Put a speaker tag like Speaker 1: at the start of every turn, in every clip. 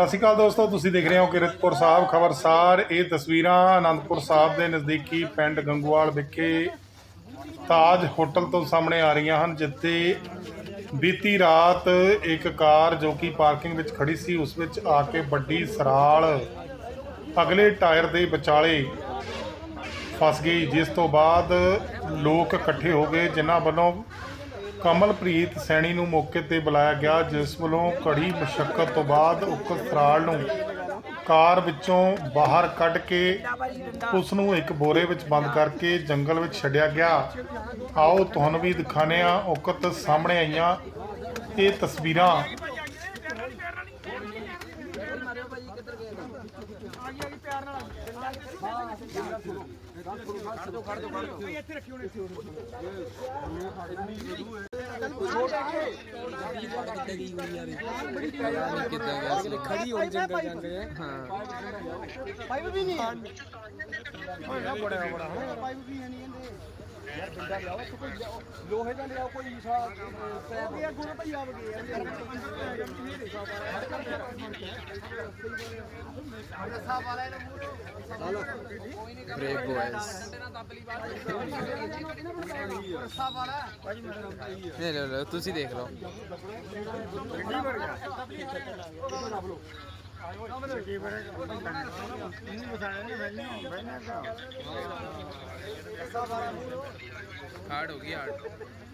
Speaker 1: ਸਤਿ ਸ਼੍ਰੀ ਅਕਾਲ ਦੋਸਤੋ, ਤੁਸੀਂ ਦੇਖ ਰਹੇ ਹੋ ਕਿਰਤਪੁਰ ਸਾਹਿਬ ਖਬਰਸਾਰ ਇਹ ਤਸਵੀਰਾਂ ਆਨੰਦਪੁਰ ਸਾਹਿਬ ਦੇ ਨਜ਼ਦੀਕੀ ਪਿੰਡ ਗੰਗੂਵਾਲ ਵਿਖੇ ਤਾਜ ਹੋਟਲ ਤੋਂ ਸਾਹਮਣੇ ਆ ਰਹੀਆਂ ਹਨ, ਜਿੱਥੇ ਬੀਤੀ ਰਾਤ ਇੱਕ ਕਾਰ ਜੋ ਕਿ ਪਾਰਕਿੰਗ ਵਿੱਚ ਖੜੀ ਸੀ, ਉਸ ਵਿੱਚ ਆ ਕੇ ਵੱਡੀ ਸਰਾਲ ਅਗਲੇ ਟਾਇਰ ਦੇ ਵਿਚਾਲੇ ਫਸ ਗਈ, ਜਿਸ ਤੋਂ ਬਾਅਦ ਲੋਕ ਇਕੱਠੇ ਹੋ ਗਏ, ਜਿਨ੍ਹਾਂ ਵੱਲੋਂ ਕਮਲਪ੍ਰੀਤ ਸੈਣੀ ਨੂੰ ਮੌਕੇ ਤੇ ਬੁਲਾਇਆ ਗਿਆ, ਜਿਸ ਵੱਲੋਂ ਕੜੀ ਮੁਸ਼ਕਲ ਤੋਂ ਬਾਅਦ ਉਕਤ ਸਰਾਲ ਨੂੰ ਕਾਰ ਵਿੱਚੋਂ ਬਾਹਰ ਕੱਢ ਕੇ ਉਸ ਨੂੰ ਇੱਕ ਬੋਰੇ ਵਿੱਚ ਬੰਦ ਕਰਕੇ ਜੰਗਲ ਵਿੱਚ ਛੱਡਿਆ ਗਿਆ। ਆਓ, ਤੁਹਾਨੂੰ ਵੀ ਦਿਖਾਣੇ ਆ ਉਕਤ ਸਾਹਮਣੇ ਆਈਆਂ ਇਹ ਤਸਵੀਰਾਂ।
Speaker 2: ਖੜੀ ਹੋਈ ਜੰਗਲ ਜਾਂਦੇ ਆ ਹਾਂ। ਪਾਈਪ ਵੀ ਨਹੀਂ ਹੈ ਹੋਏਗਾ ਬੜਾ ਬੜਾ ਪਾਈਪ ਵੀ ਹੈ ਨਹੀਂ ਇਹਦੇ ਯਾਰ ਬੰਦਾ ਲਿਆਓ ਇੱਥੇ ਕੋਈ ਲੋਹੇ ਦਾ ਲਿਆਓ ਕੋਈ ਈਸਾ ਪੈਪ ਇਹ ਗੁਣ ਭਈ ਆਵ ਗਏ
Speaker 3: ਬ੍ਰੇਕ ਬॉयਜ਼ ਲੈ ਲਓ ਲਓ ਤੁਸੀਂ ਦੇਖ ਲਓ। ਹਾਰਡ ਹੋ ਗਈ ਹਾਰਡ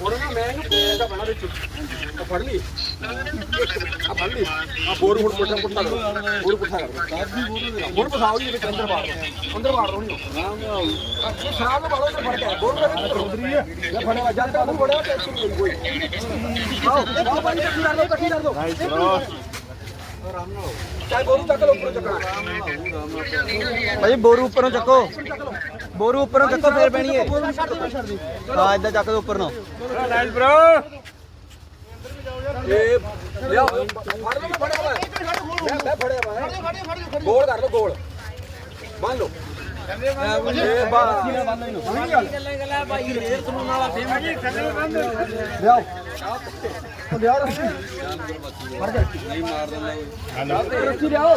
Speaker 4: ਉਹਨੇ ਨਾ ਮੈਂ ਇਹਨੂੰ ਇਹਦਾ ਬਣਾ ਵਿੱਚ। ਆ ਫੜ ਲਈ। ਆ ਫੜ ਲਈ। ਆ ਬੋਰ ਹੁਣ ਪੁੱਠਾ ਪੁੱਠਾ ਕਰੋ। ਬੋਰ ਪੁੱਠਾ ਕਰੋ। ਹੁਣ ਪਸਾਓ ਜੀ ਵਿੱਚ ਅੰਦਰ ਬਾੜ ਅੰਦਰ ਬਾੜ ਰੋਣੀ ਅੱਛਾ ਸ਼ਰਾਬ ਨੂੰ ਬਾੜੋ ਤੇ ਫੜ ਕੇ ਬੋਰ ਕਰੇ ਰੁਦਰੀ ਹੈ ਲੈ ਫੜਿਆ ਜਦ ਤੱਕ ਨੂੰ ਫੜਿਆ ਤੇ ਇੱਥੇ ਨਹੀਂ ਕੋਈ। ਆਓ ਆਓ ਭਾਈ ਇਕੱਠੀ ਕਰ ਦੋ ਇਕੱਠੀ ਕਰ ਦੋ। ਚਾਹੇ ਬੋਰੂ ਚੱਕ ਲਓ ਉੱਪਰ ਚੱਕਣਾ
Speaker 2: ਭਾਈ ਬੋਰੂ ਉੱਪਰੋਂ ਚੱਕੋ। ਬੋਰੂ ਉੱਪਰੋਂ ਚੱਕੋ ਫੇਰ ਪੈਣੀ ਹੈ ਹਾਂ ਇਦਾਂ ਚੱਕ ਦੋ ਉੱਪਰ ਨੂੰ।
Speaker 4: ਇਹ ਲਿਆਓ ਫੜ ਲਓ ਮੈਂ ਫੜਿਆ ਵਾ ਮੈਂ ਫੜਿਆ ਗੋਲ ਕਰ ਲਓ ਗੋਲ। ਬੰਨ ਲਓ। ਇਹ ਬਾ ਉਹੀ ਗੱਲ ਲਿਆਓ। ਉਹ ਲਿਆਓ। ਰੱਸੀ ਫੜ ਜਾ। ਨਹੀਂ ਮਾਰ ਦਿੰਦਾ ਰੱਸੀ ਲਿਆਓ।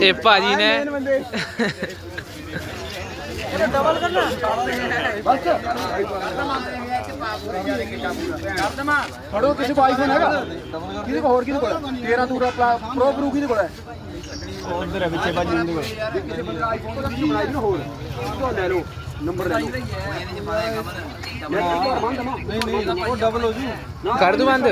Speaker 3: ਇਹ ਭਾਜੀ ਨੇ
Speaker 4: ਫੜੋ ਕਿਸੇ ਕੋ ਆਈਫੋਨ ਹੈਗਾ ਕਿਹਦੇ ਕੋ ਹੋਰ ਕਿਹਦੇ ਕੋਲ ਤੇਰਾ ਤੂਰਾ ਪ੍ਰੋ ਪ੍ਰੋ ਕਿਹਦੇ ਕੋਲ ਹੈ
Speaker 2: ਉਧਰ ਹੈ ਪਿੱਛੇ ਭਾਜੀ ਉਹਦੇ ਕੋਲ
Speaker 4: ਜੇ ਕਿਸੇ ਬੰਦੇ ਆਈਫੋਨ ਦਾ ਤੁਸੀਂ ਬਣਾਈ ਨਾ ਹੋਰ ਉਹ ਲੈ ਲਓ ਨੰਬਰ ਲੈ ਲਓ ਨਹੀਂ
Speaker 2: ਨਹੀਂ ਨਹੀਂ ਉਹ ਡਬਲ ਹੋ ਜੂ
Speaker 3: ਕਰ ਦੂ ਬੰਦ